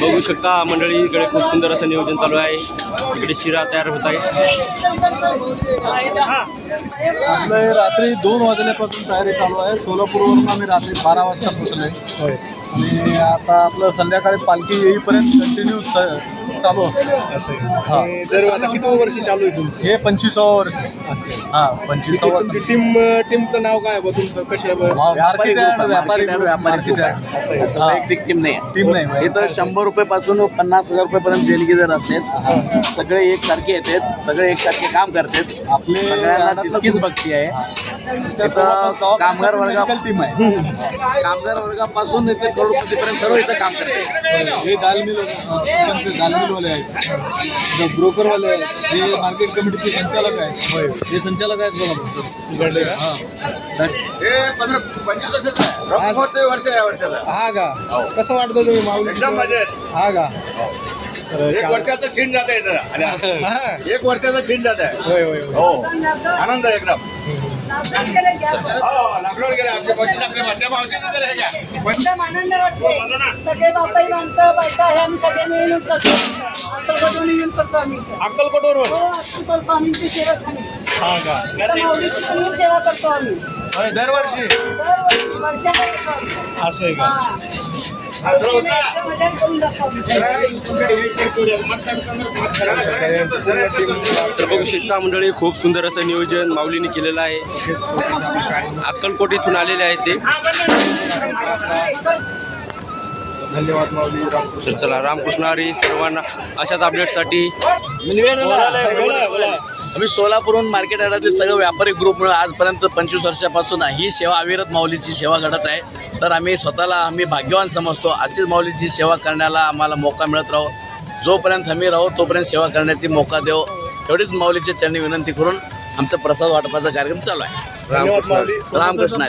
बघू शकता मंडळी इकडे खूप सुंदर असं नियोजन चालू आहे. इकडे शिरा तयार होत आहे. रात्री दोन वाजल्यापासून तयारी चालू आहे. सोलापूरवरून आम्ही रात्री बारा वाजता पोचलोय आणि आता आपलं संध्याकाळी पालखी येईपर्यंत कंटिन्यू चालू असतं. हा. आणि दर आता किती वर्ष चालू आहे तुमचं? हे पंचवीसावं वर्ष. हा पंचवीसावं तुमची टीम टीमचं नाव काय बा तुमचं? कशा यार्ड, व्यापारी group. असं हा. वैयक्तिक टीम नाही. टीम नाही इथं शंभर रुपये पासून पन्नास हजार रुपयेपर्यंत देणगी जर असेल सगळे एकसारखे येतात सगळे एकसारखे काम करतात. आपले सगळ्यांना यार्डातलं तितकीच. भक्ती आहे. तिथं कामगार वर्गा- टीम आहे. कामगार वर्गापासून इथे करोडपतीपर्यंत सर्व इथं काम करतात. हे दाल मिल त्यांचे दाल मिलवाले आहेत. ब्रोकरवाले आहेत. हे मार्केट कमिटीचे संचालक आहेत. हे संचालक आहेत बघा सर हा. हा का? कसं वाटतं तुम्ही माऊली? हा का? एक वर्षाचं छिंड जात आहे हा. एक वर्षाचं छिंड जात आहे. होय होय होय. हो. आनंद आहे एकदम. हो, हे घ्या. एकदम आनंद वाटते. सगळे बापाई माणसं बायका हे आम्ही सगळे मिळून करतो. अक्कलकोटून येऊन करतो आम्ही. इथं. अक्कलकोटवर हो अक्कलकोट स्वामींची सेवा हा इथं माऊलीची पण सेवा करतो आम्ही. दरवर्षी? दरवर्षी वर्षाला आम्ही. असं आहे का? हा. तर बघू शकता मंडळी खूप सुंदर असं नियोजन माऊलीने केलेलं आहे. अक्कलकोट इथून आलेले आहेत ते. धन्यवाद माऊली. चला रामकृष्ण हरी सर्वांना अशाच अपडेटसाठी आम्ही सोलापूरहून मार्केट यार्डातील सगळे व्यापारी ग्रुप मिळून आजपर्यंत पंचवीस वर्षापासून ही सेवा अविरत माऊलीची सेवा घडत आहे. तर आम्ही स्वतःला आम्ही भाग्यवान समजतो. अशीच माऊलीची सेवा करण्याला आम्हाला मौका मिळत राहो. जोपर्यंत आम्ही राहू तोपर्यंत सेवा करण्याची मौका देऊ एवढीच माऊलीच्या चरणी विनंती करून आमचा प्रसाद वाटपाचा कार्यक्रम चालू आहे. माऊली रामकृष्ण.